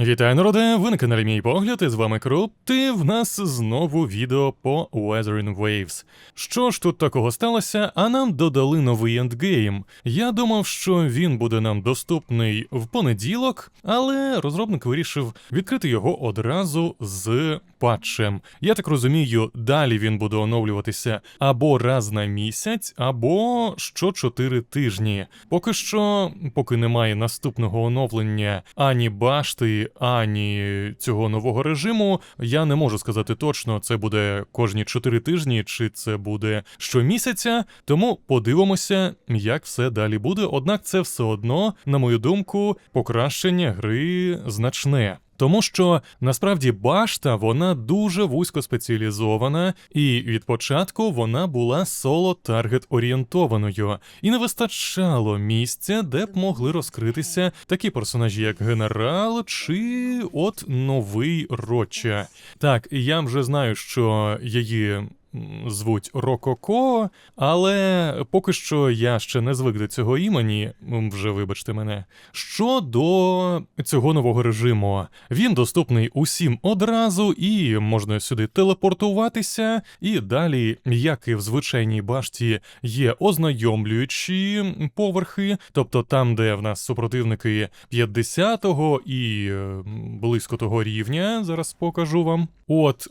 Вітаю, народе! Ви на каналі Мій Погляд, і з вами Круп. Ти в нас знову відео по Weathering Waves. Що ж тут такого сталося, а нам додали новий ендгейм. Я думав, що він буде нам доступний в понеділок, але розробник вирішив відкрити його одразу з патчем. Я так розумію, далі він буде оновлюватися або раз на місяць, або що 4 тижні. Поки що, поки немає наступного оновлення ані башти, ані цього нового режиму, я не можу сказати точно, це буде кожні 4 тижні, чи це буде щомісяця. Тому подивимося, як все далі буде. Однак це все одно, на мою думку, покращення гри значне. Тому що насправді башта вона дуже вузько спеціалізована, і від початку вона була соло таргет орієнтованою, і не вистачало місця, де б могли розкритися такі персонажі, як генерал чи от новий Роча. Так, я вже знаю, що її звуть Рококо, але поки що я ще не звик до цього імені, вже вибачте мене. Щодо цього нового режиму, він доступний усім одразу, і можна сюди телепортуватися. І далі, як і в звичайній башті, є ознайомлюючі поверхи, тобто там, де в нас супротивники 50-го і е, близько того рівня, зараз покажу вам. От,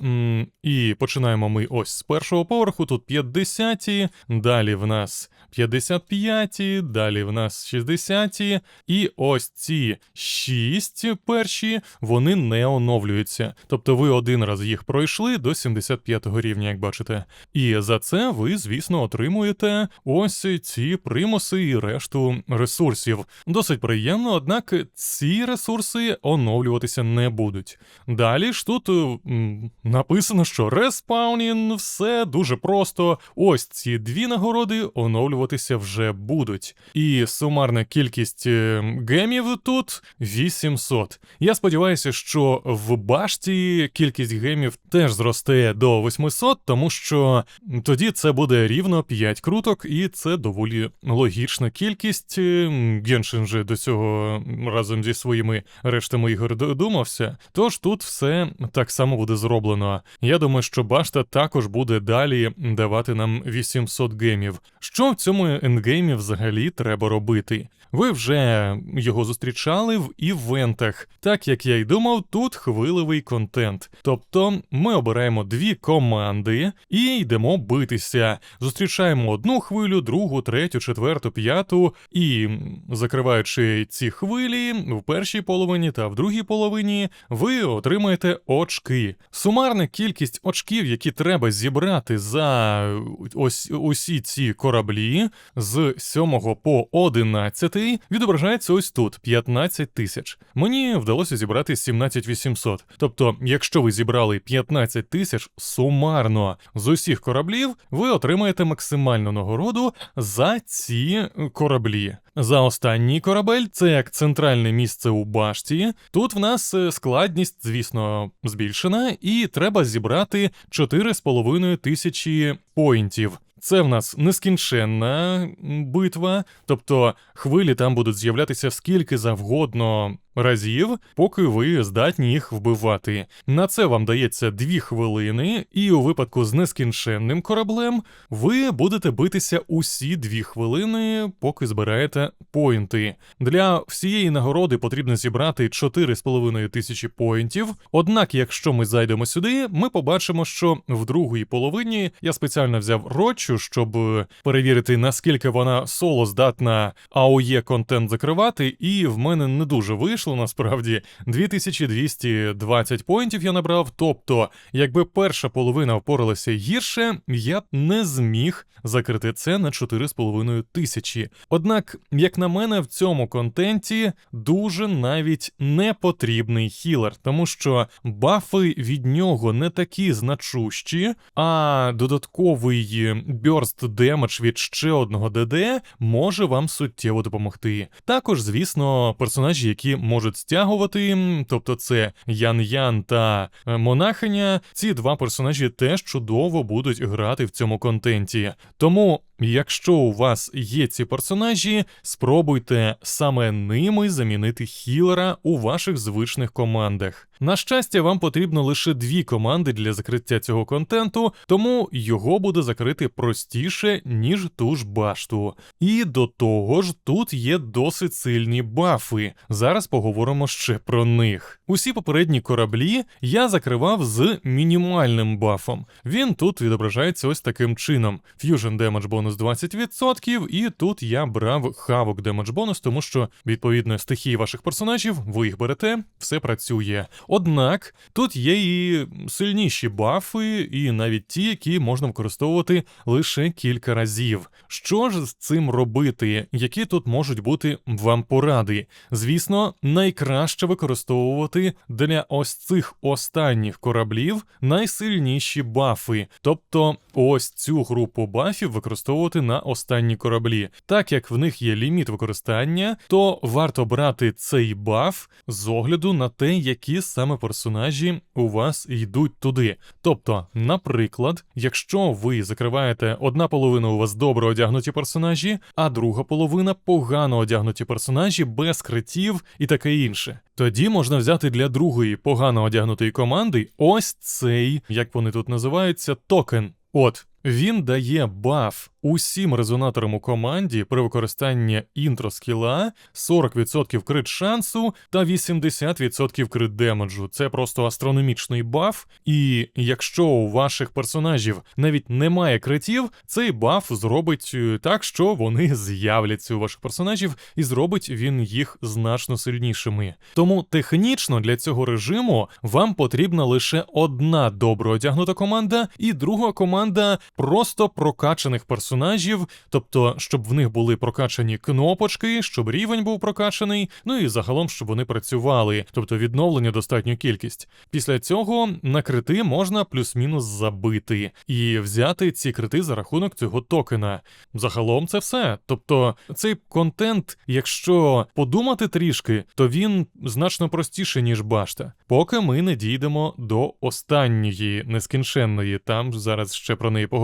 і починаємо ми ось з першого поверху, тут 50-ті, далі в нас 55-ті, далі в нас 60-ті, і ось ці 6 перші, вони не оновлюються. Тобто ви один раз їх пройшли до 75-го рівня, як бачите. І за це ви, звісно, отримуєте ось ці примуси і решту ресурсів. Досить приємно, однак ці ресурси оновлюватися не будуть. Далі ж тут м, написано, що респаунін, все дуже просто. Ось ці дві нагороди оновлюватися вже будуть. І сумарна кількість е, гемів тут 800. Я сподіваюся, що в башті кількість гемів теж зросте до 800, тому що тоді це буде рівно 5 круток, і це доволі логічна кількість. Е, Геншин же до цього разом зі своїми рештами ігор додумався. Тож тут все так само буде зроблено. Я думаю, що башта також буде далі давати нам 800 гемів. Що в цьому ендгеймі взагалі треба робити? Ви вже його зустрічали в івентах. Так як я й думав, тут хвиливий контент. Тобто ми обираємо дві команди і йдемо битися. Зустрічаємо одну хвилю, другу, третю, четверту, п'яту, і закриваючи ці хвилі в першій половині та в другій половині, ви отримаєте очки. Сумарна кількість очків, які треба зібрати за ось усі ці кораблі з 7 по 11, відображається ось тут 15 тисяч. Мені вдалося зібрати 17 800. Тобто, якщо ви зібрали 15 тисяч сумарно з усіх кораблів, ви отримаєте максимальну нагороду за ці кораблі. За останній корабель, це як центральне місце у башті. Тут в нас е, складність, звісно, збільшена, і треба зібрати 4,5 тисячі поінтів. Це в нас нескінченна битва, тобто хвилі там будуть з'являтися скільки завгодно разів, поки ви здатні їх вбивати. На це вам дається 2 хвилини, і у випадку з нескінченним кораблем ви будете битися усі 2 хвилини, поки збираєте поінти. Для всієї нагороди потрібно зібрати 4,5 тисячі поінтів. Однак, якщо ми зайдемо сюди, ми побачимо, що в другій половині я спеціально взяв рочу, щоб перевірити, наскільки вона соло здатна АОЄ контент закривати, і в мене не дуже вийшло насправді. 2220 поінтів я набрав. Тобто, якби перша половина впоралася гірше, я б не зміг закрити це на 4,5 тисячі. Однак, як на мене, в цьому контенті дуже навіть не потрібний хілер, тому що бафи від нього не такі значущі, а додатковий бьорст демедж від ще одного ДД може вам суттєво допомогти. Також, звісно, персонажі, які можуть стягувати, тобто це Ян-Ян та е, Монахиня, ці два персонажі теж чудово будуть грати в цьому контенті. Тому Якщо у вас є ці персонажі, спробуйте саме ними замінити хілера у ваших звичних командах. На щастя, вам потрібно лише дві команди для закриття цього контенту, тому його буде закрити простіше, ніж ту ж башту. І до того ж, тут є досить сильні бафи. Зараз поговоримо ще про них. Усі попередні кораблі я закривав з мінімальним бафом. Він тут відображається ось таким чином: Fusion Damage бонус 20%, і тут я брав Havoc Damage бонус, тому що відповідно стихії ваших персонажів, ви їх берете, все працює. Однак тут є і сильніші бафи, і навіть ті, які можна використовувати лише кілька разів. Що ж з цим робити? Які тут можуть бути вам поради? Звісно, найкраще використовувати для ось цих останніх кораблів найсильніші бафи, тобто ось цю групу бафів використовувати на останні кораблі. Так як в них є ліміт використання, то варто брати цей баф з огляду на те, які саме персонажі у вас йдуть туди. Тобто, наприклад, якщо ви закриваєте одна половина у вас добре одягнуті персонажі, а друга половина погано одягнуті персонажі без критів і таке інше. Тоді можна взяти для другої погано одягнутої команди ось цей, як вони тут називаються, токен. От. Він дає баф усім резонаторам у команді при використанні інтро скіла, 40% крит шансу та 80% крит демеджу. Це просто астрономічний баф. І якщо у ваших персонажів навіть немає критів, цей баф зробить е, так, що вони з'являться у ваших персонажів, і зробить він їх значно сильнішими. Тому технічно для цього режиму вам потрібна лише одна добре одягнута команда, і друга команда просто прокачаних персонажів, тобто, щоб в них були прокачані кнопочки, щоб рівень був прокачаний, ну і загалом, щоб вони працювали, тобто відновлення достатню кількість. Після цього на крити можна плюс-мінус забити і взяти ці крити за рахунок цього токена. Загалом це все. Тобто, цей контент, якщо подумати трішки, то він значно простіший, ніж башта. Поки ми не дійдемо до останньої нескінченної, там зараз ще про неї поговоримо.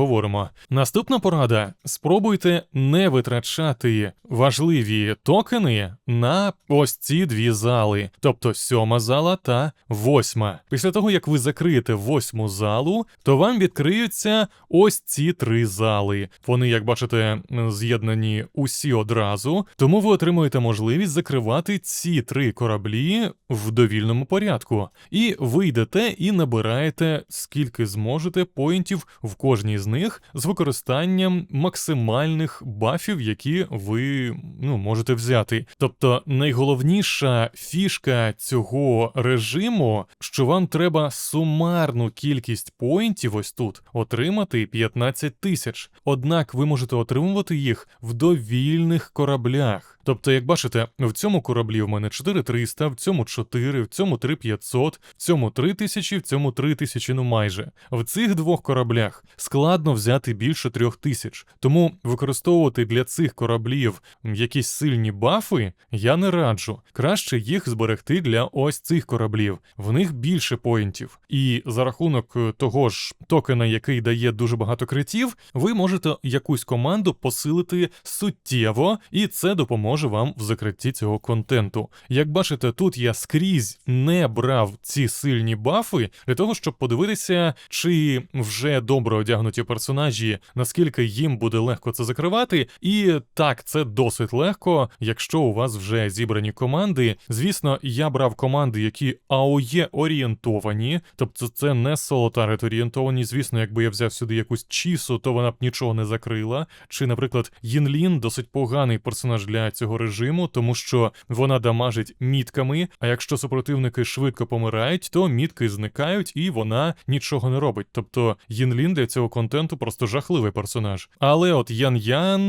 Наступна порада: спробуйте не витрачати важливі токени на ось ці дві зали, тобто сьома зала та восьма. Після того, як ви закриєте восьму залу, то вам відкриються ось ці три зали. Вони, як бачите, з'єднані усі одразу, тому ви отримуєте можливість закривати ці три кораблі в довільному порядку. І ви йдете і набираєте скільки зможете поінтів в кожній з них з використанням максимальних бафів, які ви ну, можете взяти. Тобто найголовніша фішка цього режиму, що вам треба сумарну кількість поінтів ось тут отримати 15 тисяч. Однак ви можете отримувати їх в довільних кораблях. Тобто, як бачите, в цьому кораблі в мене 4300, в цьому 4, в цьому 3500, в цьому 3000, в цьому 3000, ну майже. В цих двох кораблях складно взяти більше 3000. Тому використовувати для цих кораблів якісь сильні бафи я не раджу. Краще їх зберегти для ось цих кораблів. В них більше поінтів. І за рахунок того ж токена, який дає дуже багато критів, ви можете якусь команду посилити суттєво, і це допоможе вам в закритті цього контенту. Як бачите, тут я скрізь не брав ці сильні бафи для того, щоб подивитися, чи вже добре одягнуті персонажі, наскільки їм буде легко це закривати. І так, це досить легко, якщо у вас вже зібрані команди. Звісно, я брав команди, які АОЄ орієнтовані, тобто це не солотарет орієнтовані. Звісно, якби я взяв сюди якусь чісу, то вона б нічого не закрила. Чи, наприклад, Їнлін досить поганий персонаж для цього режиму, тому що вона дамажить мітками. А якщо супротивники швидко помирають, то мітки зникають і вона нічого не робить. Тобто Їнлін для цього контенту просто жахливий персонаж. Але от Ян Ян,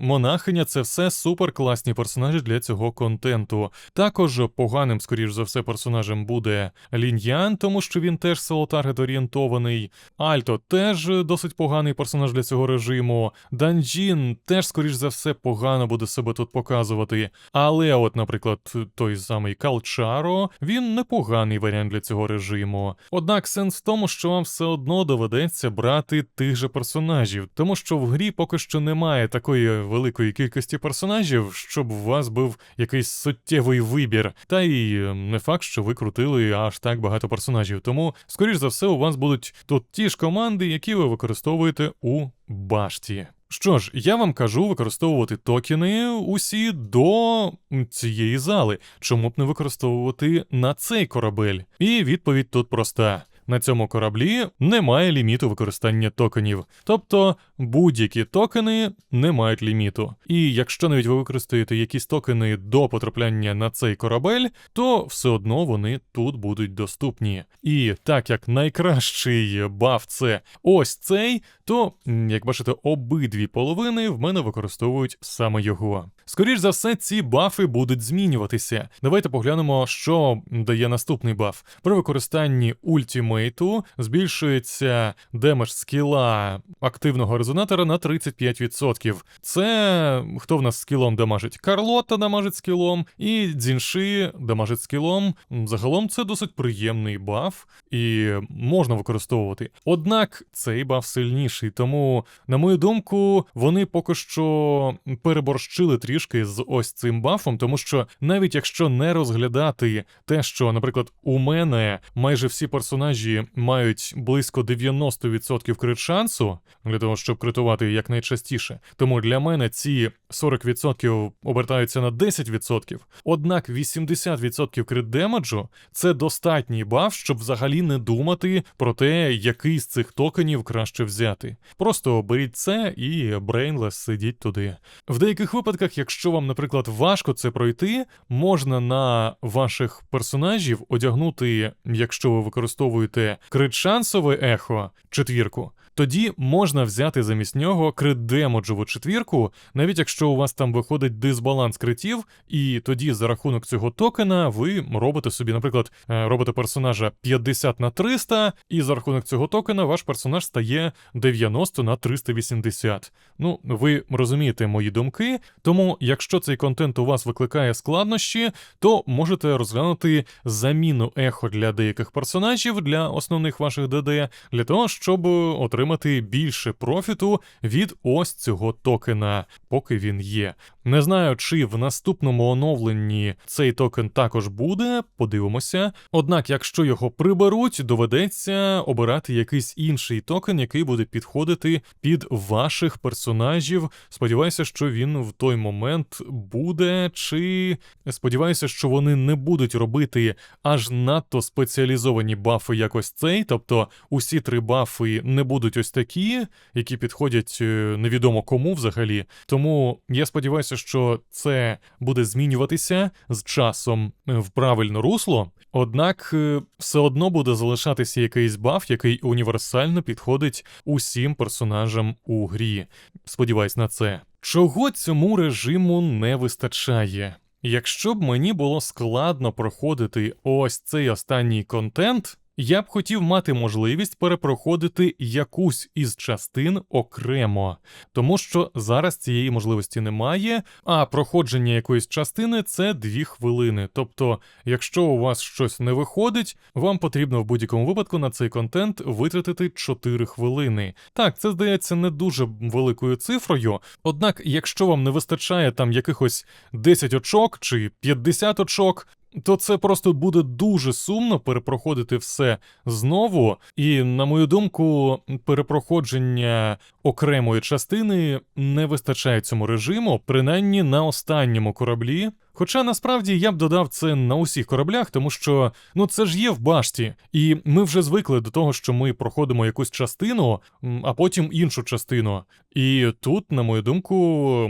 монахиня, це все супер класні персонажі для цього контенту. Також поганим, скоріш за все, персонажем буде Ліньян, тому що він теж соло-таргет орієнтований. Альто теж досить поганий персонаж для цього режиму. Данджін теж, скоріш за все, погано буде себе тут показувати показувати. Але, от, наприклад, той самий Калчаро, він непоганий варіант для цього режиму. Однак сенс в тому, що вам все одно доведеться брати тих же персонажів, тому що в грі поки що немає такої великої кількості персонажів, щоб у вас був якийсь суттєвий вибір. Та й е, не факт, що ви крутили аж так багато персонажів. Тому, скоріш за все, у вас будуть тут ті ж команди, які ви використовуєте у башті. Що ж, я вам кажу використовувати токени усі до цієї зали. Чому б не використовувати на цей корабель? І відповідь тут проста. На цьому кораблі немає ліміту використання токенів, тобто будь-які токени не мають ліміту. І якщо навіть ви використаєте якісь токени до потрапляння на цей корабель, то все одно вони тут будуть доступні. І так як найкращий баф це ось цей, то, як бачите, обидві половини в мене використовують саме його. Скоріш за все, ці бафи будуть змінюватися. Давайте поглянемо, що дає наступний баф. При використанні ультімейту збільшується демедж скіла активного резонатора на 35%. Це хто в нас скілом дамажить? Карлота дамажить скілом, і Дзінши дамажить скілом. Загалом це досить приємний баф, і можна використовувати. Однак цей баф сильніший, тому, на мою думку, вони поки що переборщили трішки з ось цим бафом, тому що навіть якщо не розглядати те, що, наприклад, у мене майже всі персонажі мають близько 90% крит шансу для того, щоб критувати якнайчастіше. Тому для мене ці 40% обертаються на 10%. Однак 80% крит демеджу це достатній баф, щоб взагалі не думати про те, який з цих токенів краще взяти. Просто беріть це і брейнлес сидіть туди. В деяких випадках, якщо вам, наприклад, важко це пройти, можна на ваших персонажів одягнути, якщо ви використовуєте крит-шансове ехо, четвірку. Тоді можна взяти замість нього крит-демоджову четвірку, навіть якщо у вас там виходить дисбаланс критів, і тоді за рахунок цього токена ви робите собі, наприклад, е, робите персонажа 50 на 300, і за рахунок цього токена ваш персонаж стає 90 на 380. Ну, ви розумієте мої думки, тому якщо цей контент у вас викликає складнощі, то можете розглянути заміну ехо для деяких персонажів для основних ваших ДД, для того, щоб отримати більше профіту від ось цього токена, поки він є. Не знаю, чи в наступному оновленні цей токен також буде, подивимося. Однак, якщо його приберуть, доведеться обирати якийсь інший токен, який буде підходити під ваших персонажів. Сподіваюся, що він в той момент буде, чи сподіваюся, що вони не будуть робити аж надто спеціалізовані бафи, як ось цей. Тобто усі три бафи не будуть ось такі, які підходять е, невідомо кому взагалі. Тому я сподіваюся, що це буде змінюватися з часом е, в правильне русло. Однак е, все одно буде залишатися якийсь баф, який універсально підходить усім персонажам у грі. Сподіваюсь на це. Чого цьому режиму не вистачає? Якщо б мені було складно проходити ось цей останній контент, я б хотів мати можливість перепроходити якусь із частин окремо, тому що зараз цієї можливості немає, а проходження якоїсь частини це дві хвилини. Тобто, якщо у вас щось не виходить, вам потрібно в будь-якому випадку на цей контент витратити 4 хвилини. Так, це здається не дуже великою цифрою. Однак, якщо вам не вистачає там якихось 10 очок чи 50 очок, то це просто буде дуже сумно перепроходити все знову. І, на мою думку, перепроходження окремої частини не вистачає цьому режиму, принаймні на останньому кораблі. Хоча насправді я б додав це на усіх кораблях, тому що ну це ж є в башті, і ми вже звикли до того, що ми проходимо якусь частину, а потім іншу частину. І тут, на мою думку,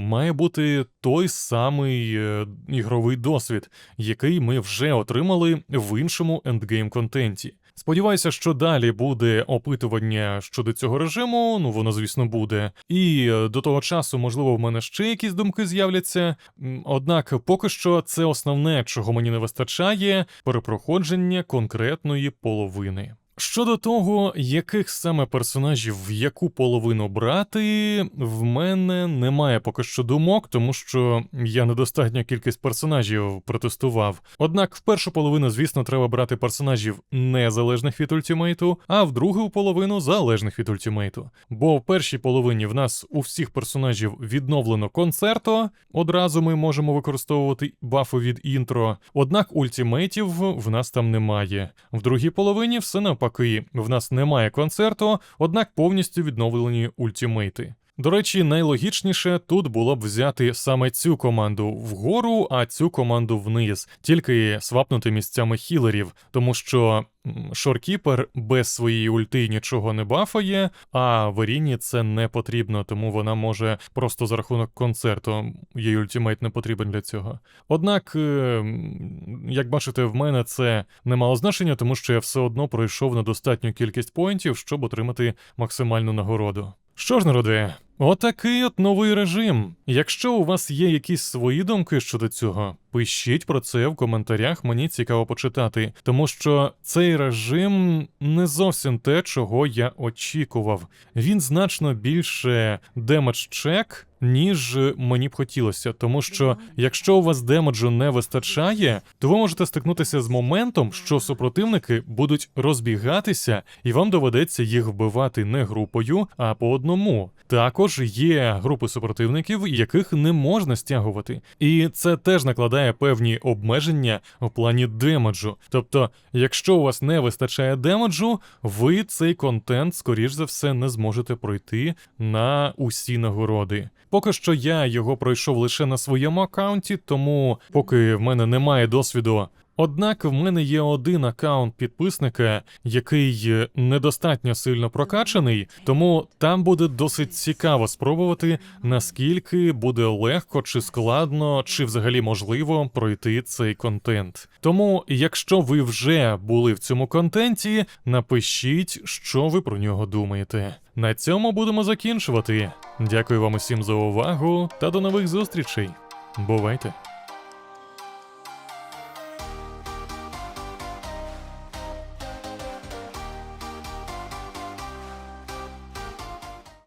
має бути той самий е, ігровий досвід, який ми вже отримали в іншому ендгейм контенті. Сподіваюся, що далі буде опитування щодо цього режиму. Ну воно, звісно, буде. І е, до того часу, можливо, в мене ще якісь думки з'являться. Однак, поки що, це основне, чого мені не вистачає перепроходження конкретної половини. Щодо того, яких саме персонажів в яку половину брати, в мене немає поки що думок, тому що я недостатню кількість персонажів протестував. Однак в першу половину, звісно, треба брати персонажів незалежних від ультимейту, а в другу половину залежних від ультимейту. Бо в першій половині в нас у всіх персонажів відновлено концерто, одразу ми можемо використовувати бафи від інтро, однак ультимейтів в нас там немає. В другій половині все навпаки, в нас немає концерту, однак повністю відновлені ультимейти. До речі, найлогічніше тут було б взяти саме цю команду вгору, а цю команду вниз, тільки свапнути місцями хілерів, тому що Шоркіпер без своєї ульти нічого не бафає, а Веріні це не потрібно, тому вона може просто за рахунок концерту, їй ультимейт не потрібен для цього. Однак, е, як бачите, в мене це не мало значення, тому що я все одно пройшов на достатню кількість поінтів, щоб отримати максимальну нагороду. Що ж, народи, отакий от новий режим. Якщо у вас є якісь свої думки щодо цього, пишіть про це в коментарях, мені цікаво почитати, тому що цей режим не зовсім те, чого я очікував. Він значно більше демедж чек, ніж мені б хотілося, тому що якщо у вас демеджу не вистачає, то ви можете стикнутися з моментом, що супротивники будуть розбігатися, і вам доведеться їх вбивати не групою, а по одному. Також є групи супротивників, яких не можна стягувати, і це теж накладає певні обмеження в плані демеджу. Тобто, якщо у вас не вистачає демеджу, ви цей контент, скоріш за все, не зможете пройти на усі нагороди. Поки що я його пройшов лише на своєму аккаунті, тому поки в мене немає досвіду. Однак в мене є один аккаунт підписника, який недостатньо сильно прокачаний, тому там буде досить цікаво спробувати, наскільки буде легко чи складно, чи взагалі можливо пройти цей контент. Тому, якщо ви вже були в цьому контенті, напишіть, що ви про нього думаєте. На цьому будемо закінчувати. Дякую вам усім за увагу та до нових зустрічей. Бувайте!